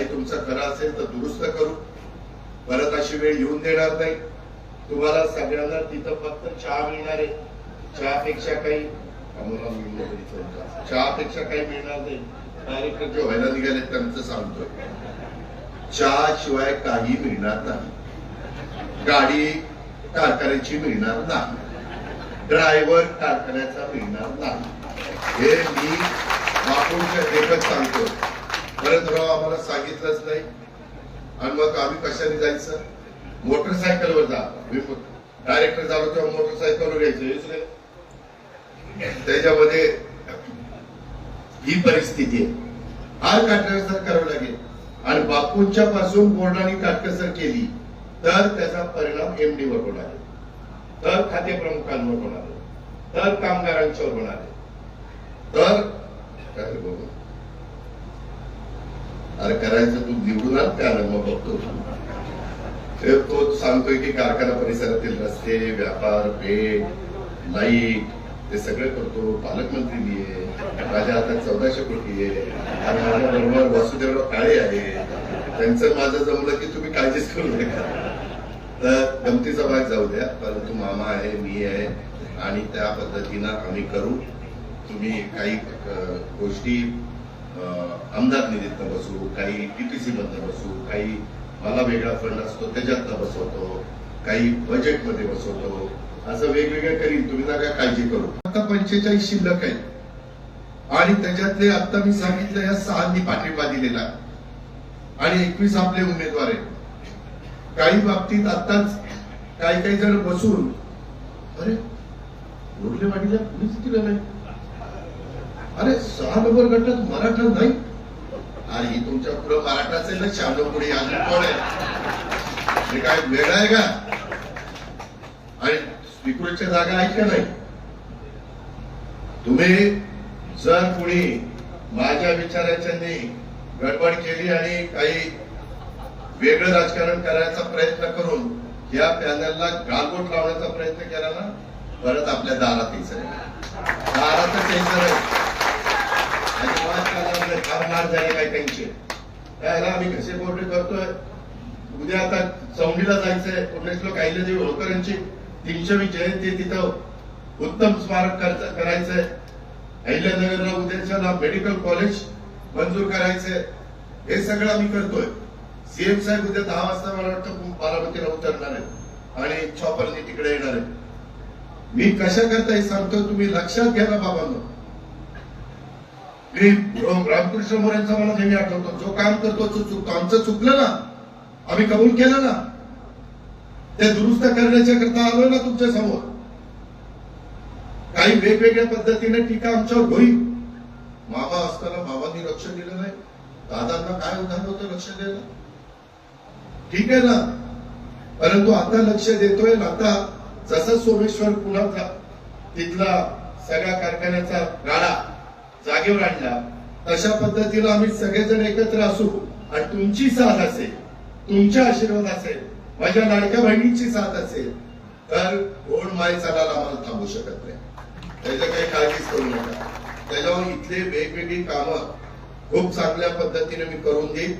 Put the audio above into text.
काही तुमचं खरं असेल तर दुरुस्त करू. परत अशी वेळ येऊन देणार नाही. तुम्हाला सगळ्यांना तिथं फक्त चहा मिळणार आहे. चहापेक्षा काही. चहापेक्षा काही मिळणार नाही. डायरेक्टर जे व्हायला निघाले त्यांचं सांगतोय. चहा शिवाय काही मिळणार नाही. गाडी कारखान्याची मिळणार नाही. ड्रायव्हर कारखान्याचा मिळणार नाही. हे मी बापूंच्या देखत सांगतो परत आम्हाला सांगितलंच नाही. आणि मग आम्ही कशाने जायचं? मोटरसायकलवर जा. डायरेक्टर झालो तेव्हा मोटरसायकलवर यायचं. हेच नाही. त्याच्यामध्ये ही परिस्थिती आहे. आज काटकसर करावं लागेल. आणि बापूंच्या पासून बोर्डाने काटकसर केली तर त्याचा परिणाम एमडीवर होणार आहे. तर खाते प्रमुखांवर होणार आहे. तर कामगारांच्यावर होणार आहे. तर काय अरे करायचं तू निवडून आण त्या मग बघतो. तो सांगतोय की कारखाना परिसरातील रस्ते व्यापार पेट लाइट ते सगळे करतो. पालकमंत्री मी आहे माझ्या हातात चौदाशे कोटी आहे. आणि माझ्या बरोबर वासुदेवराव काळे आहे. त्यांचं माझं जमलं की तुम्ही काळजीच करू नका. तर गमतीचा भाग जाऊ द्या. परंतु मामा आहे मी आहे. आणि त्या पद्धतीनं आम्ही करू. तुम्ही काही गोष्टी आमदार निधीतनं बसू काही टीपीसी मधनं बसू काही मला वेगळा फंड असतो त्याच्यातनं बसवतो काही बजेटमध्ये बसवतो. असं वेगवेगळ्या करीन तुम्ही नका काळजी करू. आता पंचेचाळीस शिल्लक आहे आणि त्याच्यातले आता मी सांगितलं या सहांनी पाठिंबा दिलेला. आणि एकवीस आपले उमेदवार आहेत. काही बाबतीत आताच काही काही जण बसून अरे उरलेवाडीला कुणीच दिलं नाही अरे सहा नंबर गटात मराठा नाही. आणि तुमच्यापुढे मराठाचे ना शहाण्णव पुढे अजून कोण आहे? हे काय वेळ आहे का? आणि स्पीकरच्या जागा आहेत का नाही? तुम्ही जर कुणी माझ्या विचाराच्यांनी गडबड केली आणि काही वेगळं राजकारण करायचा प्रयत्न करून या पॅनलला गालबोट लावण्याचा प्रयत्न केला ना परत आपल्या दारात यायचं नाही. दारातच यायचं नाही. झाले काही त्यांचे? त्याला आम्ही कसे बोर्डे करतोय? उद्या आता चौंडीला जायचंय. पुण्यश्लोक अहिल्यादेवी होळकर यांची तीनशेवी जयंती तिथं उत्तम स्मारक करायचंय. अहिल्यानगरला उद्याच्याला मेडिकल कॉलेज मंजूर करायचंय. हे सगळं आम्ही करतोय. सीएम साहेब उद्या दहा वाजता मला वाटतं बारामतीला उतरणार आहेत. आणि चॉपरनी तिकडे येणार आहेत. मी कशा करता हे सांगतो तुम्ही लक्षात घ्या ना बाबांनो. मी रामकृष्ण मोरेंचा मला नेहमी आठवतो. जो काम करतो तो चुकतो आमचं चुकलं ना आम्ही कबूल केलं ना ते दुरुस्त करण्याच्या करता आलो ना तुमच्यासमोर. काही वेगवेगळ्या पद्धतीने टीका आमच्यावर होईल. मामा असताना बाबांनी लक्ष दिलं नाही. दादांना काय उदाहरण होतं लक्ष द्यायला? ठीक आहे ना. परंतु आता लक्ष देतोय ना आता जसा सोमेश्वर पुण्याचा तिथला सगळ्या कारखान्याचा गाडा जागेवर आणला. तशा पद्धतीला आम्ही सगळेजण एकत्र असू आणि तुमची साथ असेल तुमच्या आशीर्वाद असेल माझ्या लाडक्या बहिणींची साथ असेल तर कोण माय चालायला आम्हाला थांबू शकत नाही. त्याचं काही काळजीच करू नका. त्याच्यावर इथले वेगवेगळी कामं खूप चांगल्या पद्धतीने मी करून देईन.